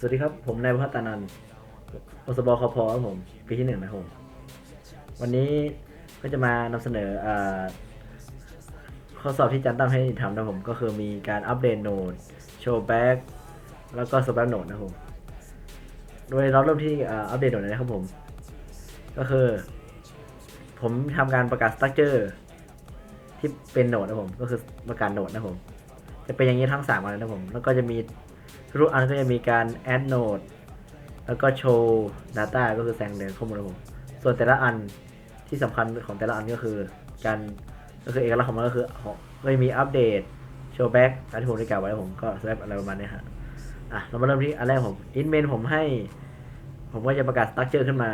สวัสดีครับ ผมนายพัฒนันท์อสบคพครับผม ปีที่หนึ่งนะครับผมวันนี้ก็จะมานำเสนออข้อสอบที่จันตั้งให้ทำนะผมก็คือมีการอัปเดตโนดโชว์แบ็กแล้วก็สแปมโนดนะผม โดยเราเริ่มที่อัปเดตโนดนะครับผม ก็คือ ผมทำการประกาศสตั๊กเจอร์ที่เป็นโนดนะผม ก็คือประกาศโนดนะผม จะเป็นอย่างนี้ทั้งสามอันนะผม แล้วก็จะมี ทุกอันก็จะมีการ add node แล้วก็โชว์ data ก็คือแสดงเดินข้อมูลนะครับผมส่วนแต่ละอันที่สำคัญของแต่ละอันก็คือการก็คือเอกลักษณ์ของมันก็คือก็จะมีอัปเดตโชว์แบ็กตามที่ผมได้กล่าวไว้ผมก็สแลปอะไรประมาณนี้ฮะอะเรามาเริ่มที่อันแรกผม in main ผมให้ ผมก็จะประกาศ structure ขึ้นมา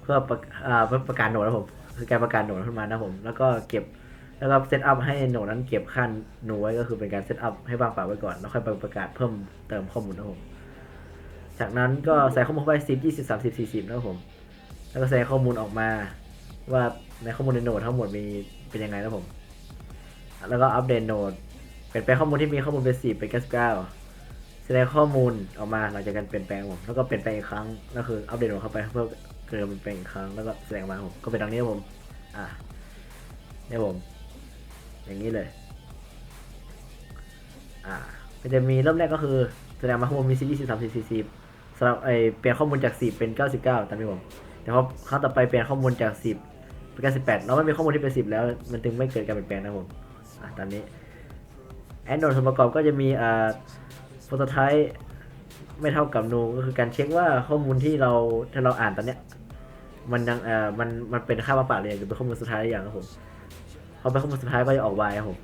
เพื่อประอ่าเพื่อประกาศโหนดนะผมคือการประกาศโหนดขึ้นมานะผม แล้วก็เก็บ แล้วก็เซตอัพให้โหนดนั้นเก็บขั้นหนูไว้ก็คือเป็นการเซตอัพให้ว่างเปล่าไว้ก่อน แล้วค่อยไปประกาศเพิ่มเติมข้อมูลนะครับผมจากนั้นก็ใส่ข้อมูลเข้าไปสิบยี่สิบสามสิบสี่สิบนะครับผม แล้วก็แสดงข้อมูลออกมา ว่าในข้อมูลในโหนดทั้งหมดมีเป็นยังไงนะครับผม แล้วก็อัปเดตโหนดเปลี่ยนแปลงข้อมูลที่มีข้อมูลเป็นสิบเป็นเก้าสิบเก้าแสดงข้อมูลออกมาหลังจากการเปลี่ยนแปลงผม แล้วก็เปลี่ยนแปลงอีกครั้ง ก็คืออัปเดตโหนดเข้าไปเพื่อเกิดเปลี่ยนแปลงอีกครั้ง แล้วก็แสดงออกมาครับผม ก็เป็นดังนี้ครับผม อะเนี่ยผม อย่างนี้เลย อ่า มันจะมีเริ่มแรกก็คือแสดงมาข้อมูลมีซีรีส์สิบสามสิบสี่สิบสำหรับไอเปลี่ยนข้อมูลจากสิบเป็นเก้าสิบเก้าตามที่ผม แต่พอครั้งต่อไปเปลี่ยนข้อมูลจากสิบเป็นเก้าสิบแปดแล้วมันมีข้อมูลที่เป็นสิบแล้ว มันจึงไม่เกิดการเปลี่ยนแปลงนะผม อ่าตามนี้แอนโดส่วนประกอบก็จะมีอ่าโฟโตไทป์ไม่เท่ากับนูก็คือการเช็คว่าข้อมูลที่เราที่เราอ่านตอนเนี้ย มันยังเอ่อมันมันเป็นค่ามาปากเลยหรือเป็นข้อมูลสุดท้ายหรือยังครับผม พอเป็นข้อมูลสุดท้ายก็จะออก Y ครับผม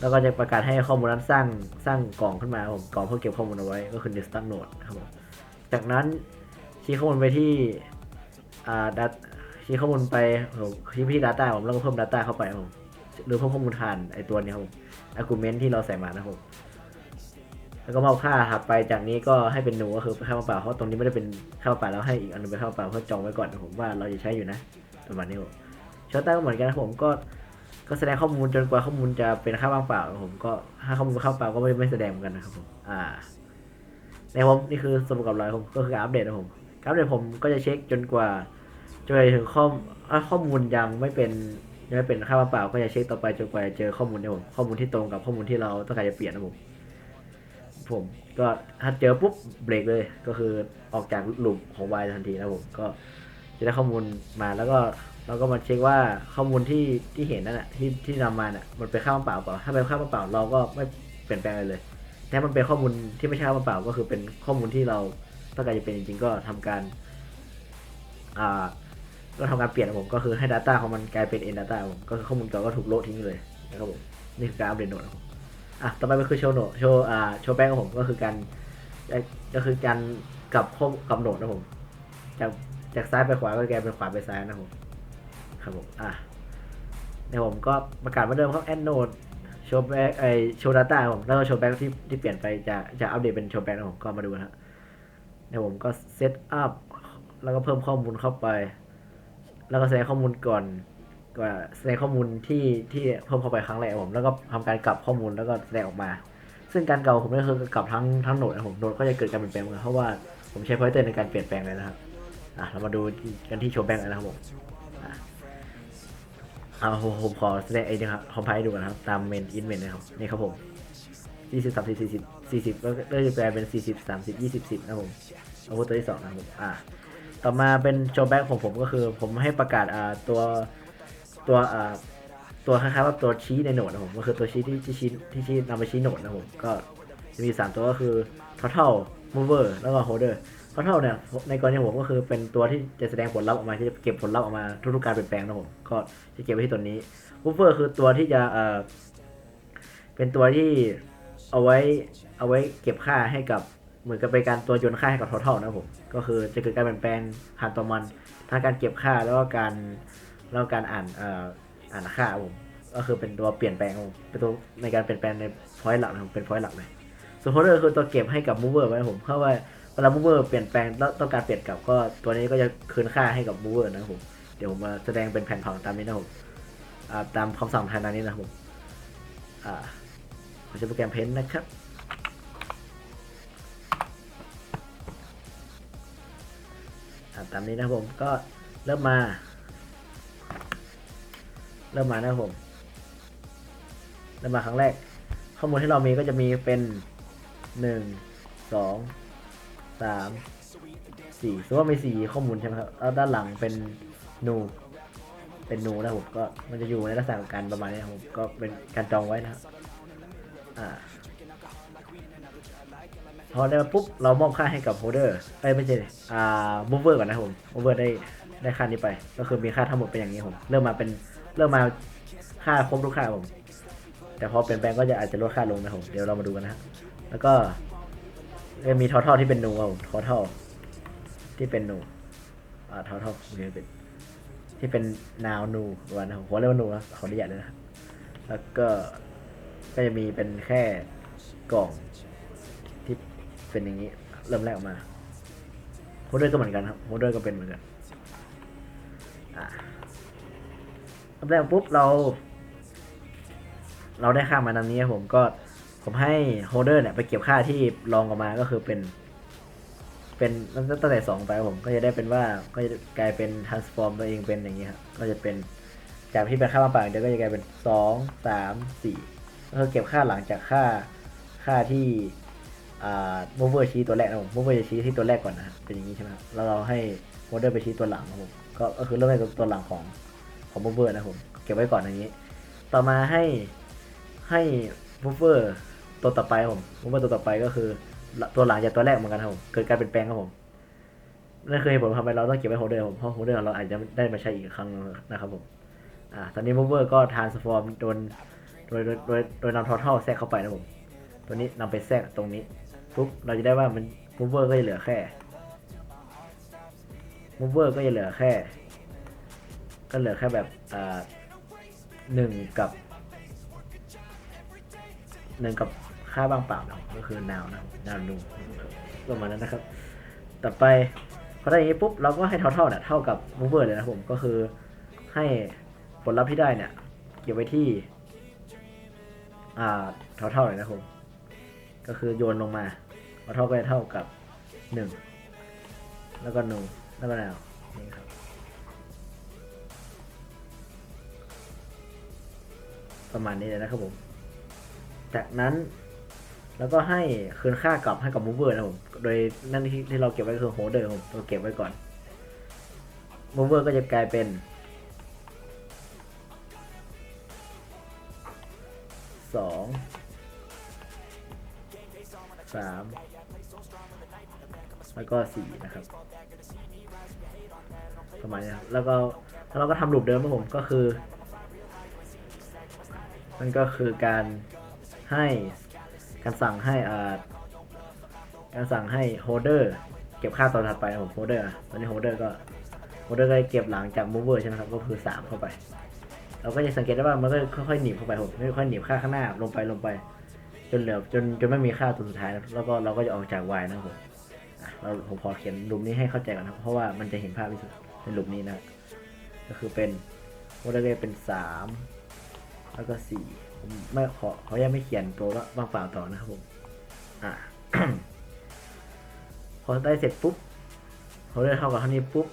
แล้วก็จะประกาศให้ข้อมูลนั้นสร้างสร้างกล่องขึ้นมาครับผมกล่องเพื่อเก็บข้อมูลเอาไว้ก็คือ new start node ครับผมจากนั้นชี้ข้อมูลไปที่อ่าดัตชี้ข้อมูลไปผมชี้ไปที่ data ผมแล้วก็เพิ่ม data เข้าไปครับผมหรือเพิ่มข้อมูลผ่านไอตัวนี้ครับผม argument ที่เราใส่มานะครับผมแล้วก็มอบค่าถัดไปจากนี้ก็ให้เป็นหนูก็คือค่ามาเปล่าเพราะตรงนี้ไม่ได้เป็นค่ามาเปล่าแล้วให้อีกอันนึงเป็นค่ามาเปล่าเพื่อจองไว้ก่อนนะผมว่าเราจะใช้อยู่นะประมาณนี้ผมชอตต้าก็เหมือนกันนะผมก็ ก็แสดงข้อมูลจนกว่าข้อมูลจะเป็นค่าว่างเปล่าครับผมก็ถ้าข้อมูลเป็นค่าวเปล่าก็ไม่ไม่แสดงเหมือนกันนะครับผมอ่าในผมนี่คือสรุปกับรอยผมก็คือการอัปเดตนะผมการอัปเดตผมก็จะเช็คจนกว่าจนถึงข้อข้อมูลยังไม่เป็นยังไม่เป็นค่าว่างเปล่าก็จะเช็คต่อไปจนกว่าจะเจอข้อมูลเนี่ยผมข้อมูลที่ตรงกับข้อมูลที่เราต้องการจะเปลี่ยนนะผมผมก็ถ้าเจอปุ๊บเบรกเลยก็คือออกจากหลุมของวายทันทีนะผมก็จะได้ข้อมูลมาแล้วก็ เราก็มาเช็คว่าข้อมูลที่ที่เห็นนั่นแหะที่ที่นำมาเนี่ยมันเป็นข้าวเปล่าเปล่า ถ้าเป็นข้าวเปล่าเราก็ไม่เปลี่ยนแปลงอะไรเลยแต่ถ้ามันเป็นข้อมูลที่ไม่ใช่ข้าวเปล่าก็คือเป็นข้อมูลที่เราต้องการจะเป็นจริงๆก็ทำการอ่าก็ทำการเปลี่ยนผมก็คือให้ Data ของมันกลายเป็น N Data ผมก็คือข้อมูลเก่าก็ถูกโลทิ้งเลยนะครับผมนี่คือการอัปเดตโหนดของผมอะต่อไปมันคือโชว์โหนดโชว์อ่าโชว์แป้งของผมก็คือการก็คือการกลับข้อกำหนดนะผมจากจากซ้ายไปขวาก็แกเป็นขวาไปซ้ายนะผม ครับผมอะในผมก็ประกาศเหมาเดิมครับแอนโนดโชว์แบ็กไอโชว์ดัตต้าผมแล้วก็โชว์แบ็กที่ที่เปลี่ยนไปจากจากอัปเดตเป็นโชว์แบ็กนะผมก็มาดูนะฮะในผมก็เซตอัพแล้วก็เพิ่มข้อมูลเข้าไป แล้วก็แสดงข้อมูลก่อนก็แสดงข้อมูลที่ที่เพิ่มเข้าไปครั้งแรกผม แล้วก็ทำการกลับข้อมูลแล้วก็แสดงออกมา ซึ่งการเก่าผมก็คือกลับทั้งทั้งโหนดนะผมโหนดก็จะเกิดการเปลี่ยนแปลงเพราะว่าผมใช้พอยเตอร์ในการเปลี่ยนแปลงเลยนะครับอะเรามาดูกันที่โชว์แบงค์กันนะครับผม เอาผมผมขอแสดงไอ้นี่ครับคอมไพล์ดูกันนะครับ ตามเมนอินเมนนะครับนี่ครับผมยี่สิบสามสิบสี่สิบสี่สิบก็ก็จะแปลเป็นสี่สิบสามสิบยี่สิบสิบนะครับผมเอาตัวที่สองนะครับผมอะต่อมาเป็นโชว์แบงค์ของผมก็คือผมให้ประกาศอ่าตัวตัวอ่าตัวคล้ายๆว่าตัวชี้ในโหนดนะผมก็คือตัวชี้ที่ที่ชี้ที่ชี้นำไปชี้โหนดนะผมก็จะมี3ตัวก็คือ total mover แล้วก็ holder total เนี่ยในกรณีของผมก็คือเป็นตัวที่จะแสดงผลลัพธ์ออกมาที่จะเก็บผลลัพธ์ออกมาทุกๆการเปลี่ยนแปลงนะผมก็จะเก็บไว้ที่ตัวนี้ mover คือตัวที่จะเอ่อเป็นตัวที่เอาไว้เอาไว้เก็บค่าให้กับเหมือนกับเป็นการตัวยนค่าให้กับ total นะผมก็คือจะเกิดการเปลี่ยนแปลงผ่านตัวมันทั้งการเก็บค่าแล้วก็การแล้วการอ่านเอ่ออ่านค่าผมก็คือเป็นตัวเปลี่ยนแปลงผมเป็นตัวในการเปลี่ยนแปลงในพอยต์หลักนะครับเป็นพอยต์หลักเลยส่วนโฮเดอร์คือตัวเก็บให้กับมูเวอร์ไว้ผมเพราะว่า เวลาบูเวอร์เปลี่ยนแปลงต้องการเปลี่ยนกลับก็ตัวนี้ก็จะคืนค่าให้กับบูเวอร์นะครับผมเดี๋ยวผมมาแสดงเป็นแผ่นผังตามนี้นะครับผมตามคำสั่งทางนี้นะครับผมใช้โปรแกรมเพนนะครับตามนี้นะครับผมก็เริ่มมา เริ่มมานะครับผมเริ่มมาครั้งแรก ข้อมูลที่เรามีก็จะมีเป็นหนึ่งสอง สามสี่สมมติว่ามีสี่ข้อมูลใช่ไหมครับแล้วด้านหลังเป็นนูเป็นนูนะผมก็มันจะอยู่ในลักษณะของการประมาณนี้ครับผมก็เป็นการจองไว้นะครับอ่าพอได้มาปุ๊บเรามอบค่าให้กับโฮเดอร์เอ้ยไม่ใช่อ่ามูเวอร์ก่อนนะผมมูเวอร์ได้ได้ค่านี้ไป ก็คือมีค่าทั้งหมดเป็นอย่างนี้ผมเริ่มมาเป็นเริ่มมาค่าครบทุกค่าผม แต่พอเปลี่ยนแปลงก็จะอาจจะลดค่าลงนะผมเดี๋ยวเรามาดูกันนะแล้วก็ จะมีทอทัลที่เป็นนูครับผมทอทัลที่เป็นนูอ่าทอทอเคเป็นที่เป็นนาวนูวันนะครับผมเรียกว่านูนะขออนุญาตเลยนะ แล้วก็ก็จะมีเป็นแค่กล่องที่เป็นอย่างนี้ เริ่มแรกออกมาโฮเดอร์ก็เหมือนกันครับโฮเดอร์ก็เป็นเหมือนกันอ่าเริ่มแรกปุ๊บเรา เราได้ค่ามมาตามนี้ผมก็ ผมให้โฮเดอร์เนี่ยไปเก็บค่าที่รองออกมาก็คือเป็น เป็นตั้งแต่สองไปผมก็จะได้เป็นว่าก็จะกลายเป็น transform ตัวเองเป็นอย่างนี้ครับก็จะเป็นจากที่เป็นค่ามาปางเดี๋ยวก็จะกลายเป็นสองสามสี่ก็คือเก็บค่าหลังจากค่าค่าที่อ่าโมเวอร์ชี้ตัวแรกนะผมโมเวอร์จะชี้ที่ตัวแรกก่อนนะเป็นอย่างนี้ใช่ไหมครับแล้วเราให้โมเดอร์ไปชี้ตัวหลังครับผมก็คือเริ่มในตัวหลังของของโมเวอร์นะผมเก็บไว้ก่อนอย่างนี้ ต่อมาให้ให้โมเวอร์ ตัวต่อไปผมโมเวอร์ตัวต่อไปก็คือ ตัวหลังจากตัวแรกเหมือนกันครับผมเกิดการเปลี่ยนแปลงครับผมนั่นคือเหตุผลทำไมเราต้องเก็บไว้โฮเดอร์ผมเพราะโฮเดอร์เราอาจจะได้มาใช้อีกครั้งนะครับผมอ่าตอนนี้โมเวอร์ก็ทานสฟอร์มโดนโดยโดยโดยโดยนำทอทัลแทรกเข้าไปนะผมตัวนี้นำไปแทรกตรงนี้ปุ๊บเราจะได้ว่ามันมูเวอร์ก็จะเหลือแค่มูเวอร์ก็จะเหลือแค่ ก็เหลือแค่แบบอ่าหนึ่งกับหนึ่งกับ ค่าบางเปล่าเนาะก็คือนวนะนาวนูประมาณนั้นนะครับ ต่อไปพอได้อย่างนี้ปุ๊บเราก็ให้เท่าเท่าเนี่ยเท่ากับมูเวอร์เลยนะผมก็คือให้ผลลัพธ์ที่ได้เนี่ยเก็บไว้ที่อ่าเท่าเท่าเลยนะครับผมก็คือโยนลงมาเท่าก็จะเท่ากับหนึ่งแล้วก็หนูแล้วก็แนวนี่ครับประมาณนี้เลยนะครับผม จากนั้น แล้วก็ให้คืนค่ากลับให้กับมูเวอร์นะผมโดยนั่นที่ที่เราเก็บไว้คือโฮเดอร์ผมเราเก็บไว้ก่อนมูเวอร์ก็จะกลายเป็นสองสามแล้วก็สี่นะครับประมาณนี้ครับแล้วก็แล้วเราก็ทำลูปเดิมครับผมก็คือมันก็คือการให้ การสั่งให้อ่าการสั่งให้โฮเดอร์เก็บค่าตัวถัดไปนะผมโฮเดอร์ตอนนี้โฮเดอร์ก็โฮเดอร์ก็เก็บหลังจากมูเวอร์ใช่ไหมครับก็คือสามเข้าไป เราก็จะสังเกตได้ว่ามันก็ค่อยๆหนีบเข้าไปผมค่อยๆหนีบค่าข้างหน้าลงไปลงไป จนเหลือจนจนไม่มีค่าตัวสุดท้ายนะแล้วก็เราก็จะออกจาก y นะครับผมเราผมพอเขียนหลุมนี้ให้เข้าใจก่อนนะเพราะว่ามันจะเห็นภาพที่สุดในหลุมนี้นะก็คือเป็นโมเดลเป็นสามแล้วก็สี่ ผมไม่ขอขออนุญาตไม่เขียนตัวว่าว่างเปล่าต่อนะครับผม อะพอได้เสร็จปุ๊บพอได้เท่ากับเท่านี้ปุ๊บ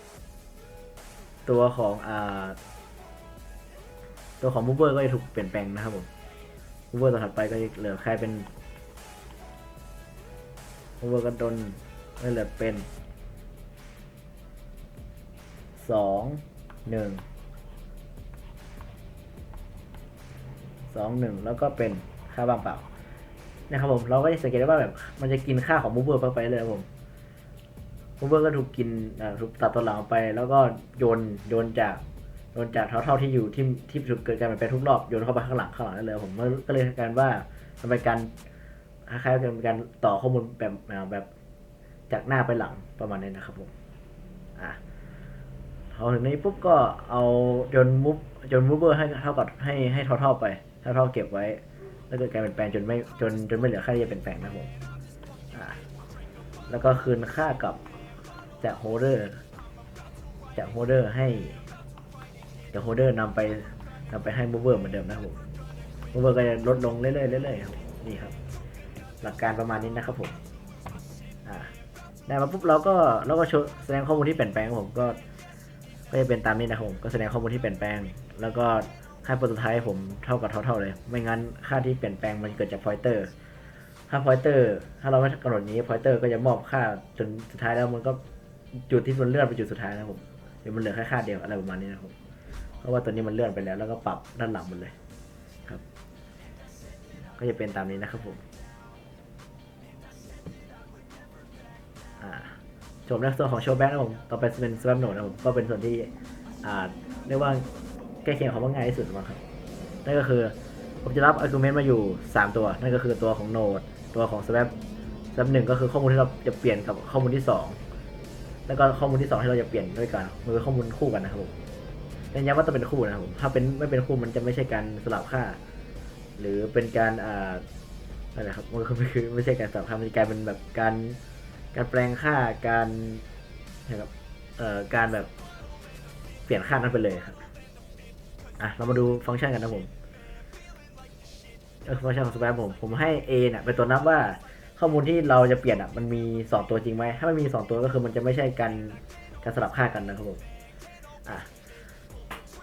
ตัวของอ่า ตัวของมูเวอร์ก็จะถูกเปลี่ยนแปลงนะครับผมมูเวอร์ตัวถัดไปก็จะเหลือแค่เป็นมูเวอร์ก็โดนเหลือเป็นสองหนึ่ง องหนึ่งแล้วก็เป็นค่าบางเปล่านะครับผมเราก็จะสังเกตได้ว่าแบบมันจะกินค่าของมูเวอร์ไปเลยครับผมมูเวอร์ก็ถูกกินอ่าถูกตัดตัวหลังไป แล้วก็โยนโยนจากโดนจากเท่าเท่าที่อยู่ที่ที่ถูกเกิดการเปลี่ยนแปลงทุกรอบโยนเข้าไปข้างหลังข้างหลังได้เลย ผมก็เลยการว่ามันเป็นการคล้ายๆกันเป็นการต่อข้อมูลแบบแบบจากหน้าไปหลังประมาณนี้นะครับผมอะพอถึงนี้ปุ๊บก็เอาโยนมุฟโยนมูฟเบอร์ให้เท่ากับให้ให้เท่าเท่าๆไป เท่าเท่าเก็บไว้ แล้วเกิดการเปลี่ยนแปลงจนไม่จนจนไม่เหลือค่าที่จะเปลี่ยนแปลงนะผมอะแล้วก็คืนค่ากับจากโฮเดอร์จากโฮเดอร์ให้เดี๋ยวโฮเดอร์นำไปนำไปให้มูเวอร์เหมือนเดิมนะครับผมมูเวอร์ก็จะลดลงเรื่อยๆเรื่อยๆครับนี่ครับ หลักการประมาณนี้นะครับผมอ่าได้มาปุ๊บเราก็เราก็โชว์แสดงข้อมูลที่เปลี่ยนแปลงผมก็ก็จะเป็นตามนี้นะครับผมก็แสดงข้อมูลที่เปลี่ยนแปลง แล้วก็ ค่าผลสุดท้ายผมเท่ากับเท่าๆเลย ไม่งั้นค่าที่เปลี่ยนแปลงมันเกิดจากพอยเตอร์ถ้าพอยเตอร์ ถ้าเราไม่กำหนดนี้พอยเตอร์ก็จะมอบค่าจนสุดท้ายแล้วมันก็จุดที่มันเลื่อนไปจุดสุดท้ายนะผมเดี๋ยวมันเหลือแค่ค่าเดียวอะไรประมาณนี้นะครับผมเพราะว่าตัวนี้มันเลื่อนไปแล้ว แล้วก็ปรับด้านหลังหมดเลยครับ ก็จะเป็นตามนี้นะครับผมอ่าจบในส่วนของโชว์แบ็กนะผมต่อไปเป็นสแปมโหนดนะผมก็เป็นส่วนที่เรียกว่า ใกล้เคียงของว่าง่ายที่สุดมั้งครับ นั่นก็คือผมจะรับ argument มาอยู่ 3 ตัว นั่นก็คือตัวของโนดตัวของ swap swap หนึ่งก็คือข้อมูลที่เราจะเปลี่ยนกับข้อมูลที่ 2 แล้วก็ข้อมูลที่ 2 ที่เราจะเปลี่ยนด้วยกันมันเป็นข้อมูลคู่กันนะครับผมเน้นย้ำว่าต้องเป็นคู่นะครับผมถ้าเป็นไม่เป็นคู่มันจะไม่ใช่การสลับค่า หรือเป็นการอ่าอะไรครับมันก็ไม่คือไม่ใช่การสลับค่ามันจะกลายเป็นแบบการการแปลงค่าการนะครับเอ่อการแบบเปลี่ยนค่านั้นไปเลยครับ อะเรามาดูฟังก์ชันกันนะผมก็คือฟังก์ชันของ swap ผม ผมให้ a เนี่ยเป็นตัวนับว่าข้อมูลที่เราจะเปลี่ยนอะมันมี 2 ตัวจริงไหม ถ้าไม่มี 2 ตัวก็คือมันจะไม่ใช่การการสลับค่ากันนะครับผมอะ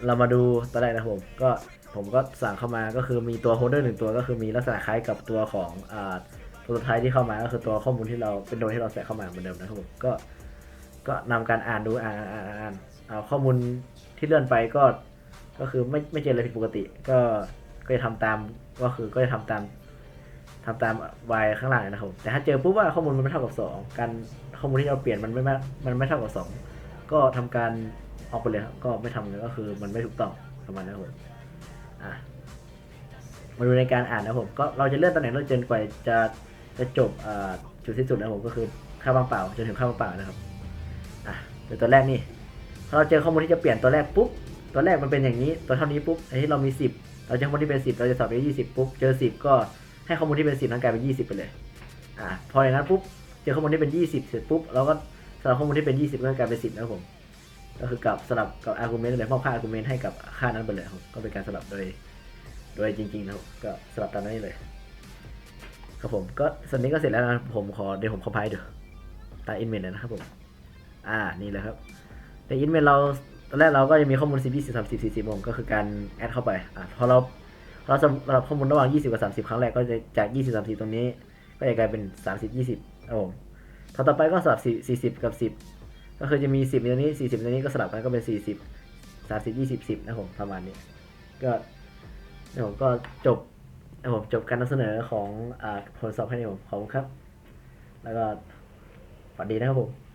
เรามาดูตัวแรกนะครับผมก็ผมก็สั่งเข้ามาก็คือมีตัวโฮลเดอร์หนึ่งตัวก็คือมีลักษณะคล้ายกับตัวของอ่าตัวสุดท้ายที่เข้ามาก็คือตัวข้อมูลที่เราเป็นโดยที่เราใส่เข้ามาเหมือนเดิมนะครับผมก็ก็นำการอ่านดูอ่านอ่านอ่านเอาข้อมูลที่เลื่อนไปก็ ก็คือไม่ไม่เจออะไรผิดปกติ ก็ก็จะทำตามก็คือก็จะทำตามทำตามวายข้างล่างนะครับ แต่ถ้าเจอปุ๊บว่าข้อมูลมันไม่เท่ากับสองการข้อมูลที่เราเปลี่ยนมันไม่มามันไม่เท่ากับสองก็ทำการออกไปเลยครับก็ไม่ทำเลยก็คือมันไม่ถูกต้องประมาณนั้นครับผมอะมาดูในการอ่านนะครับผมก็เราจะเลื่อนตำแหน่งเราจนกว่าจะจะจบจุดที่สุดนะครับผมก็คือค่าว่างเปล่าจนถึงค่าว่างเปล่านะครับอะเดี๋ยวตัวแรกนี่พอเราเจอข้อมูลที่จะเปลี่ยนตัวแรกปุ๊บ ตัวแรกมันเป็นอย่างนี้ ตัวเท่านี้ปุ๊บอันนี้เรามีสิบเราจอข้อมูลที่เป็นสิบเราจะสอบไปยี่สิบปุ๊บ เจอสิบก็ให้ข้อมูลที่เป็นสิบนั้นกลายเป็นยี่สิบไปเลย อะพออย่างนั้นปุ๊บ เจอข้อมูลที่เป็นยี่สิบเสร็จปุ๊บ เราก็สลับข้อมูลที่เป็นยี่สิบก็กลายเป็นสิบนะครับผม ก็คือกับสลับกับ argument เลยมอบค่า argument ให้กับค่านั้นไปเลยครับ ก็เป็นการสลับโดย โดยจริงๆนะครับก็สลับตามนั้นเลย ครับผม ก็ส่วนนี้ก็เสร็จแล้วนะ ผมขอเดี๋ยวผมคอมไพล์ดูตามอินเมนเลยนะครับผม อ่า นี่เลยครับ ในอินเมนเรา ตอนแรกเราก็จะมีข้อมูล 10 20 30 40ผมก็คือการแอดเข้าไปอ่าพอเราพอเราสำหรับข้อมูลระหว่าง 20 กับ 30 ครั้งแรกก็จะจาก 20 30 ตรงนี้ ก็จะกลายเป็น 30 20ครับผมพอต่อไปก็สลับ 40 กับ 10 ก็คือจะมี 10ในตรงนี้ 40ในนี้ก็สลับกันก็เป็น 40 30 20 10นะผมประมาณนี้ ก็เดี๋ยวผมก็จบนะผมจบการนำเสนอของอ่าผลสอบให้ในผมขอบคุณครับ แล้วก็สวัสดีนะครับผม